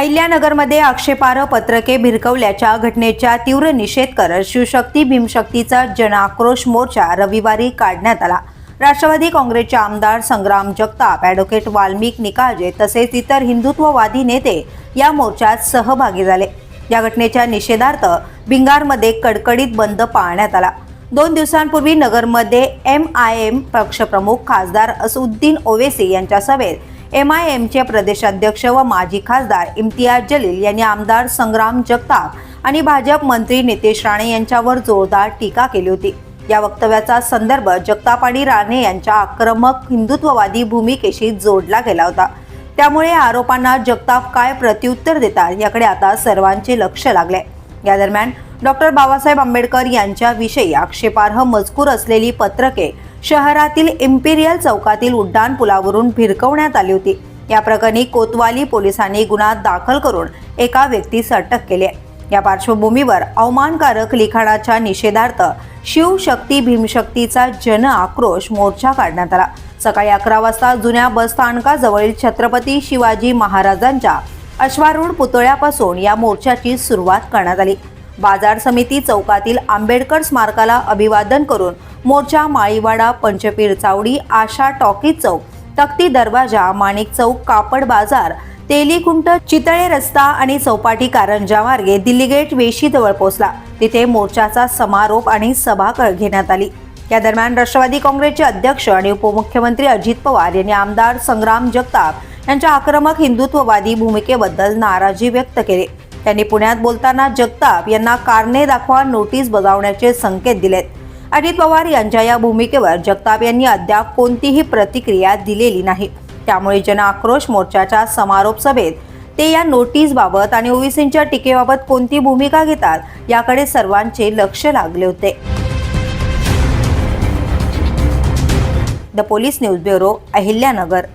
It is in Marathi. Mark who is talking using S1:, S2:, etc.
S1: अहिल्यानगरमध्ये आक्षेपार्ह पत्रके भिरकवल्याच्या घटनेचा तीव्र निषेध करत शिवशक्ती भीमशक्तीचा जनआक्रोश मोर्चा रविवारी काढण्यात आला. राष्ट्रवादी काँग्रेसचे आमदार संग्राम जगताप ॲडव्होकेट वाल्मिक निकाजे तसेच इतर हिंदुत्ववादी नेते या मोर्चात सहभागी झाले. या घटनेच्या निषेधार्थ भिंगारमध्ये कडकडीत बंद पाळण्यात आला. दोन दिवसांपूर्वी नगरमध्ये एम आय एम पक्षप्रमुख खासदार असुद्दीन ओवेसी यांच्या सभेत एम आय एमचे प्रदेशाध्यक्ष व माजी खासदार इम्तियाज जलील यांनी आमदार संग्राम जगताप आणि भाजप मंत्री नितेश राणे यांच्यावर जोरदार टीका केली होती. या वक्तव्याचा संदर्भ जगताप आणि राणे यांच्या आक्रमक हिंदुत्ववादी भूमिकेशी जोडला गेला होता. त्यामुळे या आरोपांना जगताप काय प्रत्युत्तर देतात याकडे आता सर्वांचे लक्ष लागले. या दरम्यान डॉक्टर बाबासाहेब आंबेडकर यांच्याविषयी आक्षेपार्ह मजकूर असलेली पत्रके शहरातील इम्पिरियल चौकातील उड्डाण पुलावरून भिरकवण्यात आली होती. या प्रकरणी कोतवाली पोलिसांनी गुन्हा दाखल करून एका व्यक्तीस अटक केली आहे. या पार्श्वभूमीवर अवमानकारक लिखाणाच्या निषेधार्थ शिवशक्ती भीमशक्तीचा जन आक्रोश मोर्चा काढण्यात आला. सकाळी अकरा वाजता जुन्या बस स्थानकाजवळील छत्रपती शिवाजी महाराजांच्या अश्वारूढ पुतळ्यापासून या मोर्चाची सुरुवात करण्यात आली. बाजार समिती चौकातील आंबेडकर स्मारकाला अभिवादन करून मोर्चा माळीवाडा पंचपीर चावडी आशा टॉकीज चौक तक्ती दरवाजा माणिक चौक कापड बाजार तेलीकुंट चितळे रस्ता आणि चौपाटी कारंजा मार्गे दिल्ली गेट वेशीजवळ पोहोचला. तिथे मोर्चाचा समारोप आणि सभा घेण्यात आली. या दरम्यान राष्ट्रवादी काँग्रेसचे अध्यक्ष आणि उपमुख्यमंत्री अजित पवार यांनी आमदार संग्राम जगताप यांच्या आक्रमक हिंदुत्ववादी भूमिकेबद्दल नाराजी व्यक्त केली. त्यांनी पुण्यात बोलताना जगताप यांना कारणे दाखवा नोटीस बजावण्याचे संकेत दिलेत. अजित पवार यांच्या या भूमिकेवर जगताप यांनी अद्याप कोणतीही प्रतिक्रिया दिलेली नाही. त्यामुळे जन आक्रोश मोर्चाच्या समारोप सभेत ते या नोटीसबाबत आणि ओबीसींच्या टीकेबाबत कोणती भूमिका घेतात याकडे सर्वांचे लक्ष लागले होते. The police news bureau Ahilyanagar.